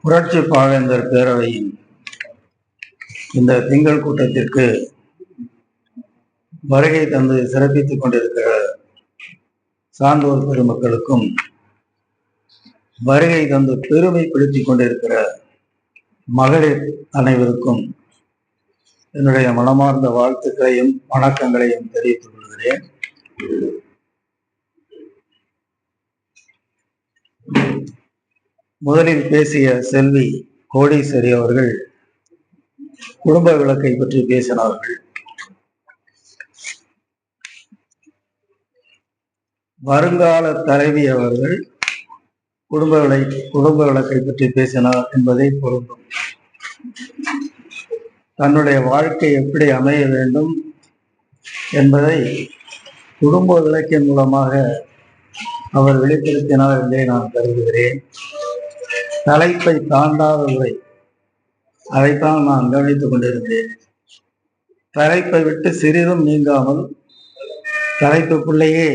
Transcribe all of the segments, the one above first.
புரட்சி பாவேந்தர் பேரவையின் இந்த திங்கள் கூட்டத்திற்கு வருகை தந்து சிறப்பித்துக் கொண்டிருக்கிற சான்றோர் பெருமக்களுக்கும் வருகை தந்து பெருமைப்படுத்திக் கொண்டிருக்கிற மகளிர் அனைவருக்கும் என்னுடைய மனமார்ந்த வாழ்த்துக்களையும் வணக்கங்களையும் தெரிவித்துக் கொள்கிறேன். முதலில் பேசிய செல்வி கோடீஸ்வரி அவர்கள் குடும்ப விளக்கை பற்றி பேசினார்கள். வருங்கால தலைவி அவர்கள் குடும்ப விளை குடும்ப விளக்கை பற்றி பேசினார் என்பதை பொருந்தும். தன்னுடைய வாழ்க்கை எப்படி அமைய வேண்டும் என்பதை குடும்ப விளக்கின் மூலமாக அவர் வெளிப்படுத்தினார் என்றே நான் கருதுகிறேன். தலைப்பை தாண்டாத உரை அதைத்தான் நான் கவனித்துக் கொண்டிருந்தேன். தலைப்பை விட்டு சிறிதும் நீங்காமல் தலைப்புக்குள்ளேயே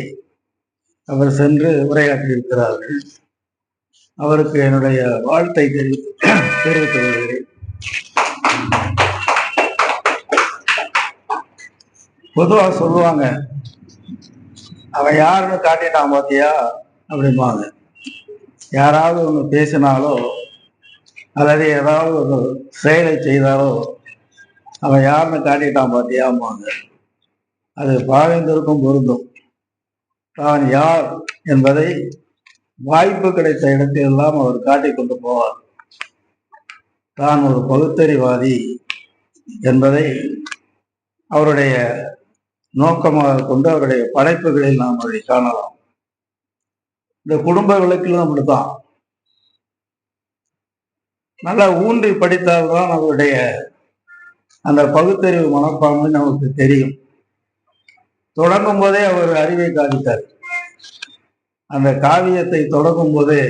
அவர் சென்று உரையாற்றியிருக்கிறார்கள். அவருக்கு என்னுடைய வாழ்த்தை தெரிவித்து தெரிவித்துக் கொள்கிறேன் பொதுவாக சொல்லுவாங்க அவன் யாருன்னு காட்டிட்டான் பாத்தியா? அப்படிம்பாங்க. யாராவது ஒன்று பேசினாலோ அல்லது ஏதாவது ஒரு செயலை செய்தாலோ அவன் யாருன்னு காட்டிட்டான் பாத்தியாம்பாங்க அது பாவேந்தருக்கும் பொருந்தும். தான் யார் என்பதை வாய்ப்பு கிடைத்த இடத்திலெல்லாம் அவர் காட்டி கொண்டு போவார். தான் ஒரு பகுத்தறிவாதி என்பதை அவருடைய நோக்கமாக கொண்டு அவருடைய படைப்புகளில் நாம் அதை காணலாம். இந்த குடும்ப விளக்கிலும் அப்படித்தான். நல்லா ஊன்றி படித்தால்தான் அவருடைய அந்த பகுத்தறிவு மனப்பான்மை நமக்கு தெரியும். தொடங்கும் போதே அவர் அறிவை காவித்தார் அந்த காவியத்தை தொடங்கும் போதே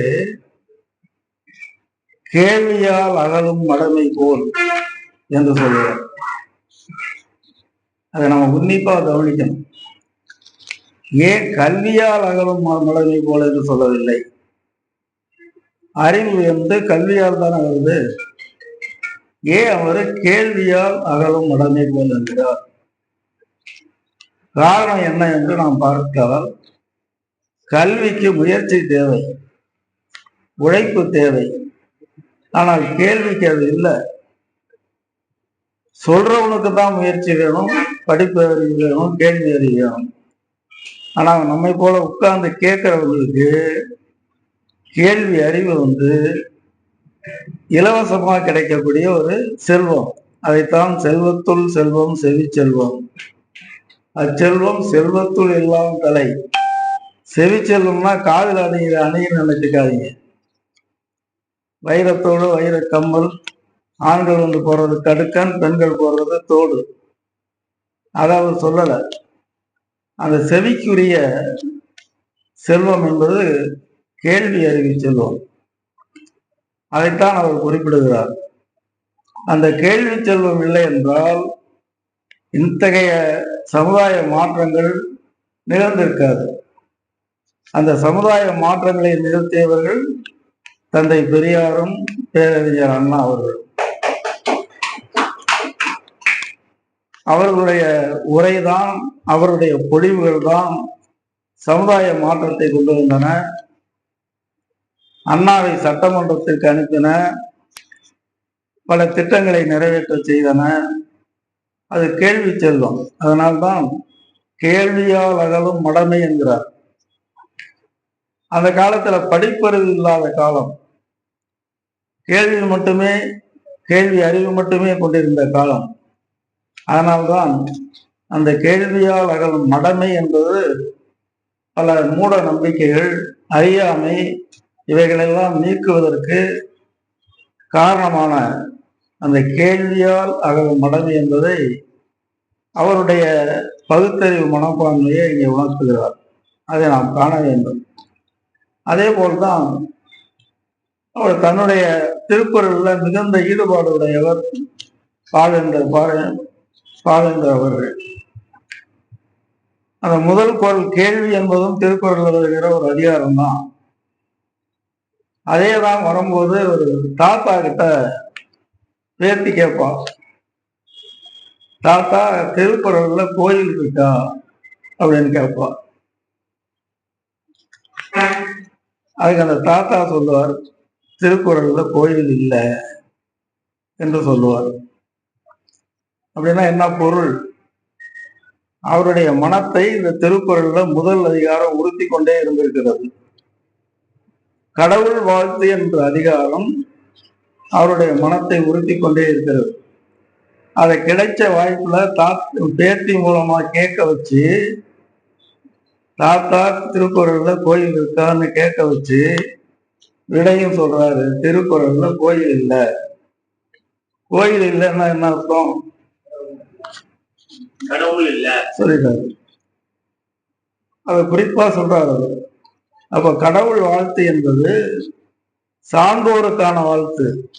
கேள்வியால் அகலும் மடமை போல் என்று சொல்லுவார். அதை நம்ம உன்னிப்பா கவனிக்கணும். ஏன் கல்வியால் அகலும் ம- மடமை போல என்று சொல்லவில்லை? அறிவு வந்து கல்வியால் தானே வருது ஏன் அவர் கேள்வியால் அகலும் மடமை போல் என்கிறார்? காரணம் என்ன என்று நாம் பார்த்தால் கல்விக்கு முயற்சி தேவை உழைப்பு தேவை. ஆனால் கேள்விக்கு அது இல்லை. சொல்றவனுக்கு தான் முயற்சி வேணும் படிப்பு அறிவு வேணும் கேள்வி அறிவு வேணும். ஆனால் நம்மை போல உட்கார்ந்து கேட்கிறவங்களுக்கு கேள்வி அறிவு வந்து இலவசமாக கிடைக்கக்கூடிய ஒரு செல்வம். அதைத்தான் செல்வத்துள் செல்வம் செவி செல்வம். அச்செல்வம் செல்வத்துள் எல்லாம் தலை. செவி செல்வம்னா காதில் அணிகிற அணின்னு நினைச்சுக்காதீங்க. வைரத்தோடு வைர கம்மல் ஆண்கள் வந்து போடுறது கடுக்கன் பெண்கள் போடுறது தோடு. அதை அவர் சொல்லலை. அந்த செவிக்குரிய செல்வம் என்பது கேள்வி அறிவு செல்வம். அதைத்தான் அவர் குறிப்பிடுகிறார். அந்த கேள்வி செல்வம் இல்லை என்றால் இத்தகைய சமுதாய மாற்றங்கள் நிகழ்ந்திருக்காது. அந்த சமுதாய மாற்றங்களை நிகழ்த்தியவர்கள் தந்தை பெரியாரும் பேரறிஞர் அண்ணா அவர்கள். அவர்களுடைய உரைதான் அவருடைய பொழிவுகள் தான் சமுதாய மாற்றத்தை கொண்டு வந்தன. அண்ணாவை சட்டமன்றத்திற்கு அனுப்பின பல திட்டங்களை நிறைவேற்ற செய்தன. அது கேள்வி செல்வம். அதனால்தான் கேள்வியால் அகலும் மடமை என்கிறார். அந்த காலத்துல படிப்பறிவு இல்லாத காலம். கேள்வி மட்டுமே கேள்வி அறிவு மட்டுமே கொண்டிருந்த காலம். அதனால்தான் அந்த கேள்வியால் அகலும் மடமை என்பது பல மூட நம்பிக்கைகள் அறியாமை இவைகளெல்லாம் நீக்குவதற்கு காரணமான அந்த கேள்வியால் அகலும் மடமை என்பதை அவருடைய பகுத்தறிவு மனப்பான்மையை இங்கே உணர்த்துகிறார். அதை நாம் காண வேண்டும். அதே போல்தான் அவர் தன்னுடைய திருக்குறளில் மிகுந்த ஈடுபாடு உடையவர் பாவேந்தர் பாவே- பாவேந்தர் அவர்கள். அந்த முதல் குரல் கேள்வி என்பதும் திருக்குறள் வருகிற ஒரு அதிகாரம் தான் அதே தான் வரும்போது ஒரு தாத்தா கிட்ட பேத்தி கேட்பான். தாத்தா திருக்குறள்ல கோயில் இருக்கா? அப்படின்னு கேட்பான். அதுக்கு அந்த தாத்தா சொல்லுவார் திருக்குறள்ல கோயில் இல்லை என்று சொல்லுவார். அப்படின்னா என்ன பொருள்? அவருடைய மனத்தை இந்த திருக்குறள்ல முதல் அதிகாரம் உறுத்தி கொண்டே இருந்திருக்கிறது. கடவுள் வாழ்த்து என்ற அதிகாரம் அவருடைய மனத்தை உறுத்தி கொண்டே இருக்கிறது. அதை கிடைச்ச வாய்ப்புல தாத் பேத்தி மூலமா கேட்க வச்சு தாத்தா திருக்குறள்ல கோயில் இருக்கான்னு கேட்க வச்சு விடையும் சொல்றாரு. திருக்குறள்ல கோயில் இல்லை. கோயில் இல்லைன்னா என்ன அர்த்தம்? கடவுள் இல்ல. சொல்லிட்டாரு. அதை குறிப்பா சொல்றாரு. அவர். அப்ப கடவுள் வாழ்த்து என்பது சான்றோருக்கான வாழ்த்து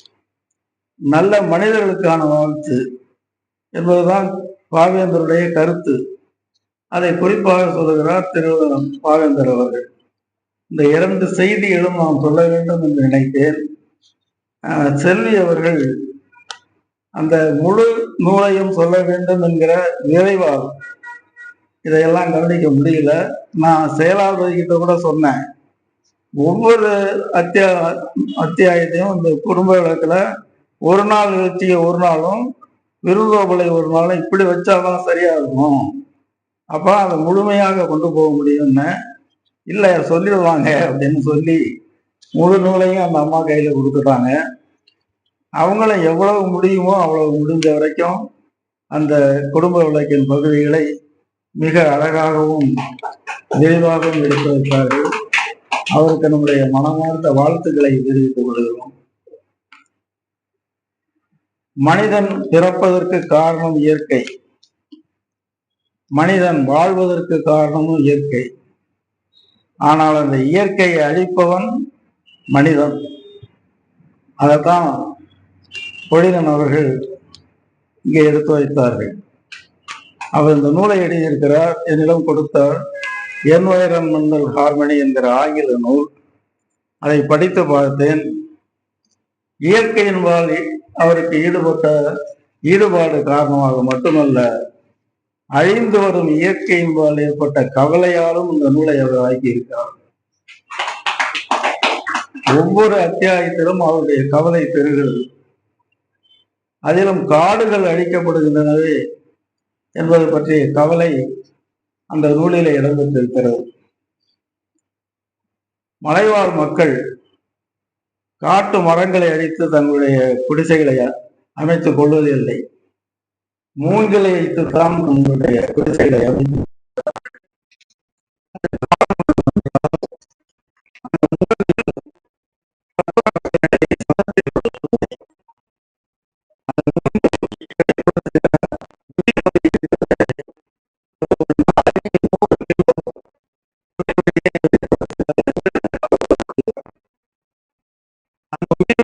நல்ல மனிதர்களுக்கான வாழ்த்து என்பதுதான் பாவேந்தருடைய கருத்து. அதை குறிப்பாக சொல்லுகிறார் திரு பாவேந்தர் அவர்கள். இந்த இரண்டு செய்திகளும் நாம் சொல்ல வேண்டும் என்று நினைத்தேன். செல்வி அவர்கள் அந்த முழு நூலையும் சொல்ல வேண்டும் என்கிற நிறைவாகும் இதையெல்லாம் கவனிக்க முடியல. நான் செயலாளர்கிட்ட கூட சொன்னேன். ஒவ்வொரு அத்தியா அத்தியாயத்தையும் இந்த குடும்ப விளக்கில் ஒரு நாள் நிகழ்ச்சியை ஒரு நாளும் விருந்தோபலை ஒரு நாளும் இப்படி வச்சாதான் சரியா இருக்கும். அப்போ அதை முழுமையாக கொண்டு போக முடியும்னு. இல்லை சொல்லிடுவாங்க அப்படின்னு சொல்லி முழு நூலையும் அந்த அம்மா கையில் கொடுத்துட்டாங்க. அவங்கள எவ்வளவு முடியுமோ அவ்வளவு முடிஞ்ச வரைக்கும் அந்த குடும்ப விளக்கின் பகுதிகளை மிக அழகாகவும் விரிவாகவும் எடுத்து வைத்தார்கள் அவருக்கு நம்முடைய மனமார்ந்த வாழ்த்துக்களை தெரிவித்துக் கொள்கிறோம். மனிதன் பிறப்பதற்கு காரணம் இயற்கை. மனிதன் வாழ்வதற்கு காரணமும் இயற்கை. ஆனால் அந்த இயற்கையை அழிப்பவன் மனிதன். அதைத்தான் பொழிதன் அவர்கள் இங்கே எடுத்து வைத்தார்கள். அவர் இந்த நூலை எழுதியிருக்கிறார். என்னிடம் கொடுத்தார் என்வைரன்மெண்டல் ஹார்மனி என்கிற ஆங்கில நூல். அதை படித்து பார்த்தேன். இயற்கையின்பால் அவருக்கு ஈடுபட்ட ஈடுபாடு காரணமாக மட்டுமல்ல அழிந்து வரும் இயற்கையின்பால் ஏற்பட்ட கவலையாலும் இந்த நூலை அவர் ஆக்கியிருக்கிறார் ஒவ்வொரு அத்தியாயத்திலும் அவருடைய கவலை பெறுகிறது. அதிலும் காடுகள் அழிக்கப்படுகின்றனவே என்பது பற்றிய கவலை அந்த நூலிலே இடம்பெற்றிருக்கிறது மலைவாழ் மக்கள் காட்டு மரங்களை அழித்து தங்களுடைய குடிசைகளை அமைத்துக் கொள்வதில்லை. மூங்கிலை வைத்துத்தான் தங்களுடைய குடிசைகளை அமைத்து அந்த உயிர்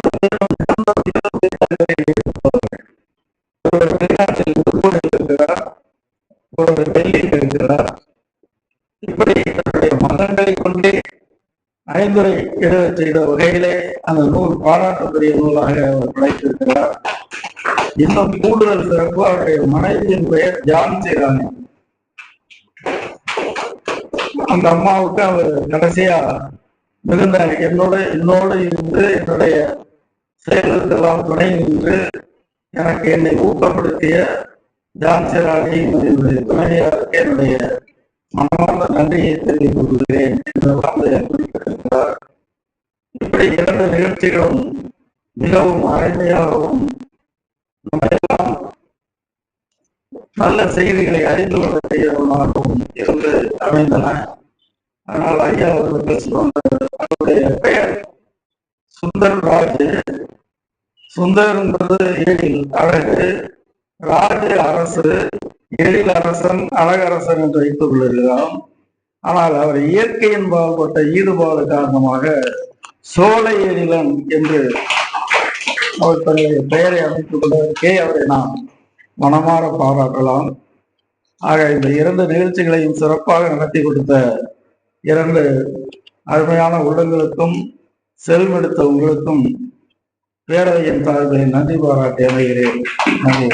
பரிந்துரை எழுத செய்த வகையிலே அந்த நூல் பாராட்டக்கூடிய நூலாக அவர் படைத்திருக்கிறார். இன்னும் கூடுதல் சிறப்பு அவருடைய மனைவியின் பெயர் ஜான்சி ராணி அந்த அம்மாவுக்கு அவர் கடைசியா மிகுந்த என்னோட என்னோடு இருந்து என்னுடைய செயல்களுக்கெல்லாம் துணை நின்று எனக்கு என்னை ஊக்கப்படுத்திய ஜான்சி ராணி என்னுடைய துணைவியாருக்கு என்னுடைய மனமார்ந்த நன்றியை தெரிவித்துக் கொள்கிறேன் என்றெல்லாம் அதை குறிப்பிட்டிருக்கிறார். இப்படி இரண்டு நிகழ்ச்சிகளும் மிகவும் அருமையாகவும் நம்ம எல்லாம் நல்ல செய்திகளை அறிந்து கொள்ளக்கூடியவர்களாகவும் இருந்து அமைந்தன. ஆனால் ஐயா அவர்கள் அவருடைய பெயர் சுந்தர் ராஜ் சுந்தர் என்பது எழில் அழகு ராஜ அரசு எழில் அரசன் அழகரசன் என்று வைத்துக் கொள்கிறோம். ஆனால் அவர் இயற்கையின் பாகுபட்ட ஈடுபாடு காரணமாக சோலை எழிலன் என்று அவர் தன்னுடைய பெயரை அமைத்துக் கொண்டதற்கே அவரை நாம் மனமாற பாராட்டலாம். ஆக இந்த இரண்டு நிகழ்ச்சிகளையும் சிறப்பாக நடத்தி கொடுத்த இரண்டு அருமையான உள்ளங்களுக்கும் செல்மெடுத்த உங்களுக்கும் பேரவையின் சார்பில் நன்றி பாராட்டி அமைகிறேன். நன்றி.